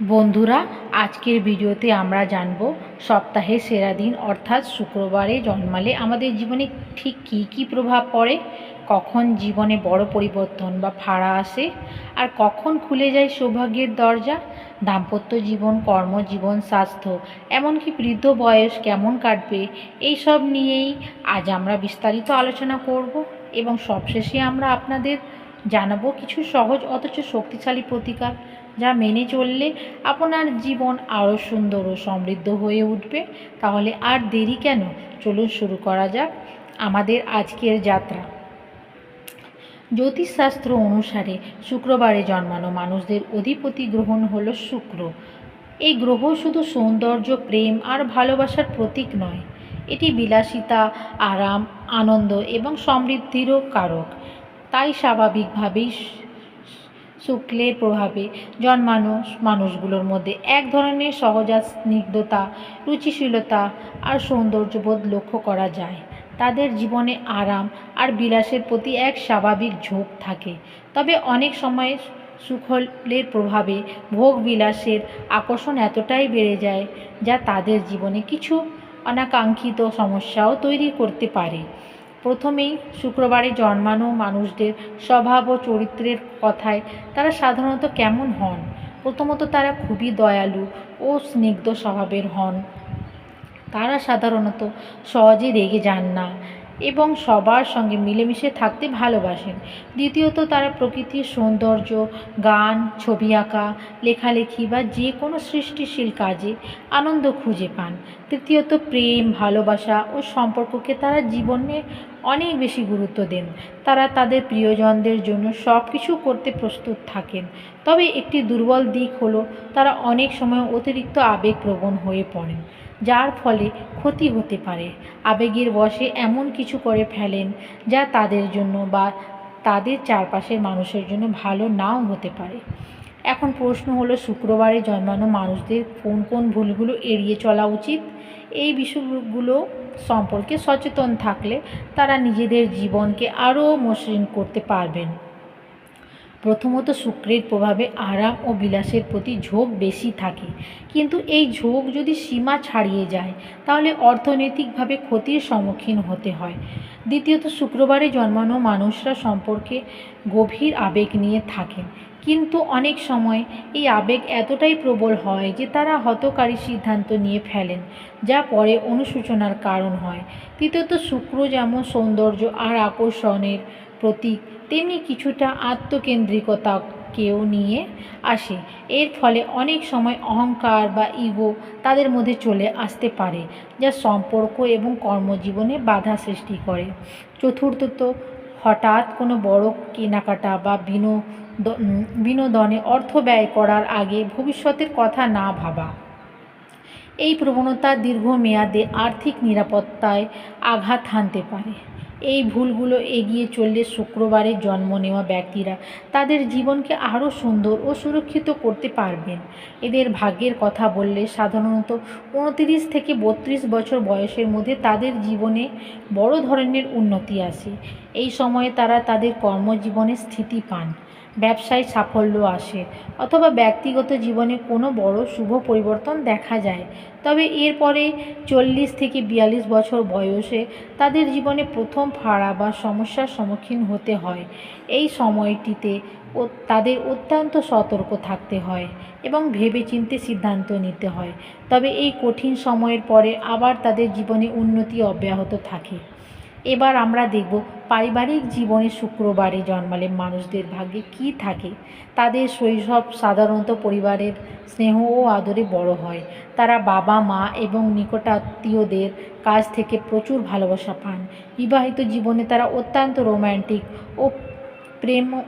বন্ধুরা, আজকের ভিডিওতে আমরা জানব সপ্তাহের সেরা দিন অর্থাৎ শুক্রবারে জন্মালে আমাদের জীবনে ঠিক কী কী প্রভাব পড়ে, কখন জীবনে বড় পরিবর্তন বা ফাড়া আসে, আর কখন খুলে যায় সৌভাগ্যের দরজা, দাম্পত্য জীবন, কর্মজীবন, স্বাস্থ্য, এমনকি বৃদ্ধ বয়স কেমন কাটবে, এই সব নিয়েই আজ আমরা বিস্তারিত আলোচনা করব এবং সবশেষে আমরা আপনাদের জানাব কিছু সহজ অথচ শক্তিশালী প্রতিকার। যা মেনে চললে আপনার জীবন আরও সুন্দর ও সমৃদ্ধ হয়ে উঠবে। তাহলে আর দেরি কেন? চলুন শুরু করা যাক আমাদের আজকের যাত্রা। জ্যোতিষশাস্ত্র অনুসারে শুক্রবারে জন্মানো মানুষদের অধিপতি গ্রহণ হলো শুক্র। এই গ্রহ শুধু সৌন্দর্য, প্রেম আর ভালোবাসার প্রতীক নয়। এটি বিলাসিতা, আরাম, আনন্দ এবং সমৃদ্ধিরও কারক। তাই স্বাভাবিকভাবেই শুক্লের প্রভাবে জন্মানো মানুষগুলোর মধ্যে এক ধরনের সহজাত স্নিগ্ধতা, রুচিশীলতা আর সৌন্দর্যবোধ লক্ষ্য করা যায়। তাদের জীবনে আরাম আর বিলাসের প্রতি এক স্বাভাবিক ঝোঁক থাকে। তবে অনেক সময় সুখলের প্রভাবে ভোগ বিলাসের আকর্ষণ এতটাই বেড়ে যায়, যা তাদের জীবনে কিছু অনাকাঙ্ক্ষিত সমস্যাও তৈরি করতে পারে। প্রথমেই শুক্রবারে জন্মানো মানুষদের স্বভাব ও চরিত্রের কথায় তারা সাধারণত কেমন হন? প্রথমত তারা খুবই দয়ালু ও স্নিগ্ধ স্বভাবের হন। তারা সাধারণত সহজে রেগে যান না। এবং সবার সঙ্গে মিলেমিশে থাকতে ভালোবাসেন। দ্বিতীয়ত, তারা প্রকৃতির সৌন্দর্য, গান, ছবি আঁকা, লেখালেখি বা যে কোনো সৃষ্টিশীল কাজে আনন্দ খুঁজে পান। তৃতীয়ত, প্রেম, ভালোবাসা ও সম্পর্ককে তারা জীবনে অনেক বেশি গুরুত্ব দেন। তারা তাদের প্রিয়জনদের জন্য সব কিছু করতে প্রস্তুত থাকেন। তবে একটি দুর্বল দিক হলো, তারা অনেক সময় অতিরিক্ত আবেগপ্রবণ হয়ে পড়েন। যার ফলে ক্ষতি হতে পারে। আবেগের বশে এমন কিছু করে ফেলেন যা তাদের জন্য বা তাদের চারপাশের মানুষের জন্য ভালো নাও হতে পারে। এখন প্রশ্ন হলো, শুক্রবারে জন্মানো মানুষদের কোন কোন ভুলগুলো এড়িয়ে চলা উচিত? এই বিষয়গুলো সম্পর্কে সচেতন থাকলে তারা নিজেদের জীবনকে আরও মসৃণ করতে পারবেন। প্রথমত শুক্রের প্রভাবে আরাম ও বিলাসের প্রতি ঝোঁক বেশি থাকে। কিন্তু এই ঝোঁক যদি সীমা ছাড়িয়ে যায়, তাহলে অর্থনৈতিকভাবে ক্ষতির সম্মুখীন হতে হয়। দ্বিতীয়ত, শুক্রবারে জন্মানো মানুষরা সম্পর্কে গভীর আবেগ নিয়ে থাকেন। কিন্তু অনেক সময় এই আবেগ এতটাই প্রবল হয় যে তারা হতকারী সিদ্ধান্ত নিয়ে ফেলেন, যা পরে অনুশোচনার কারণ হয়। তৃতীয়ত, শুক্র যেমন সৌন্দর্য আর আকর্ষণের প্রতীক তেমনি কিছুটা আত্মকেন্দ্রিকতাকেও নিয়ে আসে। এর ফলে অনেক সময় অহংকার বা ইগো তাদের মধ্যে চলে আসতে পারে, যা সম্পর্ক এবং কর্মজীবনে বাধা সৃষ্টি করে। চতুর্থত, হঠাৎ কোনো বড় কেনাকাটা বা বিনোদ, বিনোদনে অর্থ ব্যয় করার আগে ভবিষ্যতের কথা না ভাবা। এই প্রবণতা দীর্ঘমেয়াদে আর্থিক নিরাপত্তায় আঘাত হানতে পারে। এই ভুলগুলো এগিয়ে চললে শুক্রবারে জন্ম নেওয়া ব্যক্তিরা তাদের জীবনকে আরও সুন্দর ও সুরক্ষিত করতে পারবেন। এদের ভাগ্যের কথা বললে সাধারণত উনতিরিশ থেকে বত্রিশ বছর বয়সের মধ্যে তাদের জীবনে বড় ধরনের উন্নতি আসে। এই সময়ে তারা তাদের কর্মজীবনে স্থিতি পান। ব্যবসায় সাফল্য আসে অথবা ব্যক্তিগত জীবনে কোনো বড় শুভ পরিবর্তন দেখা যায়। তবে এরপরে চল্লিশ থেকে বিয়াল্লিশ বছর বয়সে তাদের জীবনে প্রথম ফাড়া বা সমস্যার সম্মুখীন হতে হয়। এই সময়টিতে তাদের অত্যন্ত সতর্ক থাকতে হয় এবং ভেবেচিন্তে সিদ্ধান্ত নিতে হয়। তবে এই কঠিন সময়ের পরে আবার তাদের জীবনে উন্নতি অব্যাহত থাকে। এবার আমরা দেখব পারিবারিক জীবনে শুক্রবারে জন্মালে মানুষদের ভাগ্যে কী থাকে। তাদের শৈশব সাধারণত পরিবারের স্নেহ ও আদরে বড় হয়। তারা বাবা, মা এবং নিকটাত্মীয়দের কাছ থেকে প্রচুর ভালোবাসা পান। বিবাহিত জীবনে তারা অত্যন্ত রোম্যান্টিক ও প্রেম,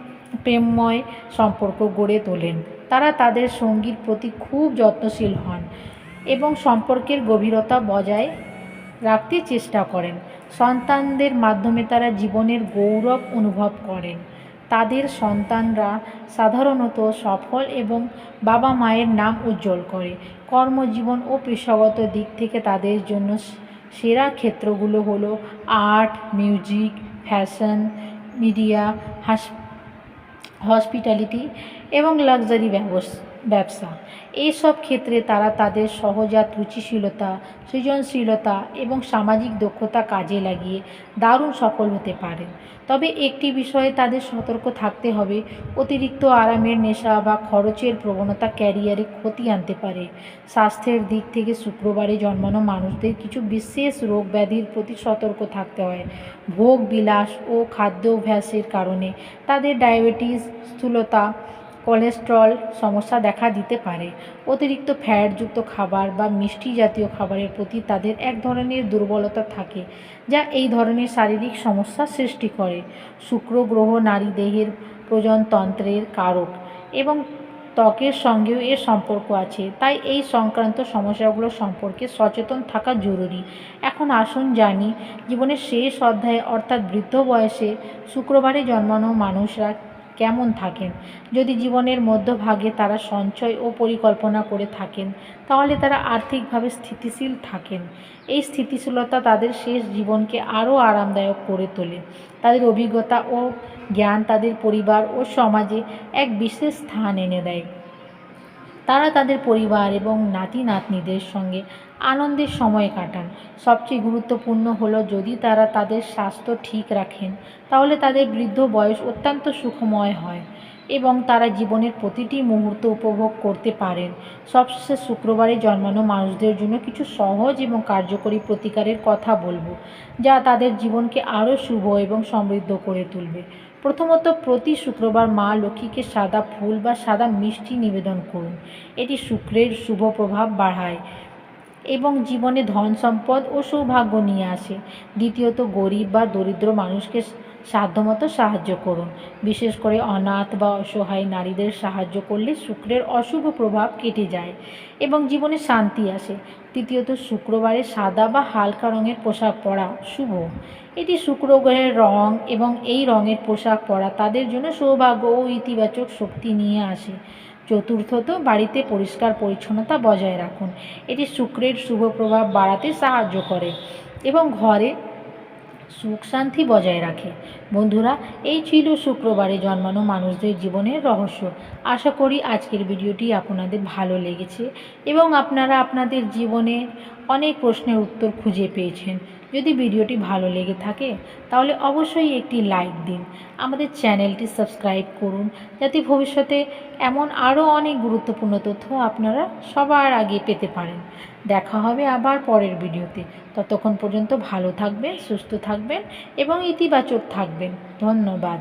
প্রেমময় সম্পর্ক গড়ে তোলেন। তারা তাদের সঙ্গীর প্রতি খুব যত্নশীল হন এবং সম্পর্কের গভীরতা বজায় রাখতে চেষ্টা করেন। সন্তানদের মাধ্যমে তারা জীবনের গৌরব অনুভব করেন। তাদের সন্তানরা সাধারণত সফল এবং বাবা মায়ের নাম উজ্জ্বল করে। কর্মজীবন ও পেশাগত দিক থেকে তাদের জন্য সেরা ক্ষেত্রগুলো হলো আর্ট, মিউজিক, ফ্যাশন, মিডিয়া, হাস, হসপিটালিটি এবং লাক্সারি ব্যবসা এইসব ক্ষেত্রে তারা তাদের সহজাত রুচিশীলতা, সৃজনশীলতা এবং সামাজিক দক্ষতা কাজে লাগিয়ে দারুণ সফল হতে পারেন। তবে একটি বিষয়ে তাদের সতর্ক থাকতে হবে, অতিরিক্ত আরামের নেশা বা খরচের প্রবণতা ক্যারিয়ারে ক্ষতি আনতে পারে। স্বাস্থ্যের দিক থেকে শুক্রবারে জন্মানো মানুষদের কিছু বিশেষ রোগ ব্যাধির প্রতি সতর্ক থাকতে হয়। ভোগ বিলাস ও খাদ্যাভ্যাসের কারণে তাদের ডায়াবেটিস, স্থূলতা কোলেস্ট্রল সমস্যা দেখা দিতে পারে। অতিরিক্ত ফ্যাটযুক্ত খাবার বা মিষ্টি জাতীয় খাবারের প্রতি তাদের এক ধরনের দুর্বলতা থাকে, যা এই ধরনের শারীরিক সমস্যা সৃষ্টি করে। শুক্র গ্রহ নারী দেহের প্রজনতন্ত্রের কারক এবং ত্বকের সঙ্গেও এর সম্পর্ক আছে, তাই এই সংক্রান্ত সমস্যাগুলো সম্পর্কে সচেতন থাকা জরুরি। এখন আসুন জানি, জীবনের শেষ অধ্যায়ে অর্থাৎ বৃদ্ধ বয়সে শুক্রবারে জন্মানো মানুষরা কেমন থাকেন? যদি জীবনের মধ্যভাগে তারা সঞ্চয় ও পরিকল্পনা করে থাকেন, তাহলে তারা আর্থিকভাবে স্থিতিশীল থাকেন। এই স্থিতিশীলতা তাদের শেষ জীবনকে আরও আরামদায়ক করে তোলে। তাদের অভিজ্ঞতা ও জ্ঞান তাদের পরিবার ও সমাজে এক বিশেষ স্থান এনে দেয়। তারা তাদের পরিবার এবং নাতি নাতনিদের সঙ্গে আনন্দের সময় কাটান। সবচেয়ে গুরুত্বপূর্ণ হলো, যদি তারা তাদের স্বাস্থ্য ঠিক রাখেন, তাহলে তাদের বৃদ্ধ বয়স অত্যন্ত সুখময় হয় এবং তারা জীবনের প্রতিটি মুহূর্ত উপভোগ করতে পারেন। সবশেষে শুক্রবারে জন্মানো মানুষদের জন্য কিছু সহজ এবং কার্যকরী প্রতিকারের কথা বলব, যা তাদের জীবনকে আরও শুভ এবং সমৃদ্ধ করে তুলবে। প্রথমত প্রতি শুক্রবার মা লক্ষ্মীকে সাদা ফুল বা সাদা মিষ্টি নিবেদন করুন। এটি শুক্রের শুভ প্রভাব বাড়ায় এবং জীবনে ধন সম্পদ ও সৌভাগ্য নিয়ে আসে। দ্বিতীয়ত, গরিব বা দরিদ্র মানুষকে সাধ্যমতো সাহায্য করুন। বিশেষ করে অনাথ বা অসহায় নারীদের সাহায্য করলে শুক্রের অশুভ প্রভাব কেটে যায় এবং জীবনে শান্তি আসে। তৃতীয়ত, শুক্রবারে সাদা বা হালকা রঙের পোশাক পরা শুভ। এটি শুক্র গ্রহের রং এবং এই রঙের পোশাক পরা তাদের জন্য সৌভাগ্য ও ইতিবাচক শক্তি নিয়ে আসে। চতুর্থত, বাড়িতে পরিষ্কার পরিচ্ছন্নতা বজায় রাখুন। এটি শুক্রের শুভ প্রভাব বাড়াতে সাহায্য করে এবং ঘরে সুখ শান্তি বজায় রাখে। বন্ধুরা, এই ছিল শুক্রবারে জন্মানো মানুষদের জীবনের রহস্য। আশা করি আজকের ভিডিওটি আপনাদের ভালো লেগেছে এবং আপনারা আপনাদের জীবনে অনেক প্রশ্নের উত্তর খুঁজে পেয়েছেন। যদি ভিডিওটি ভালো লেগে থাকে, তাহলে অবশ্যই একটি লাইক দিন। আমাদের চ্যানেলটি সাবস্ক্রাইব করুন, যাতে ভবিষ্যতে এমন আরও অনেক গুরুত্বপূর্ণ তথ্য আপনারা সবার আগে পেতে পারেন। দেখা হবে আবার পরের ভিডিওতে। ততক্ষণ পর্যন্ত ভালো থাকবেন, সুস্থ থাকবেন এবং ইতিবাচক থাকবেন। ধন্যবাদ।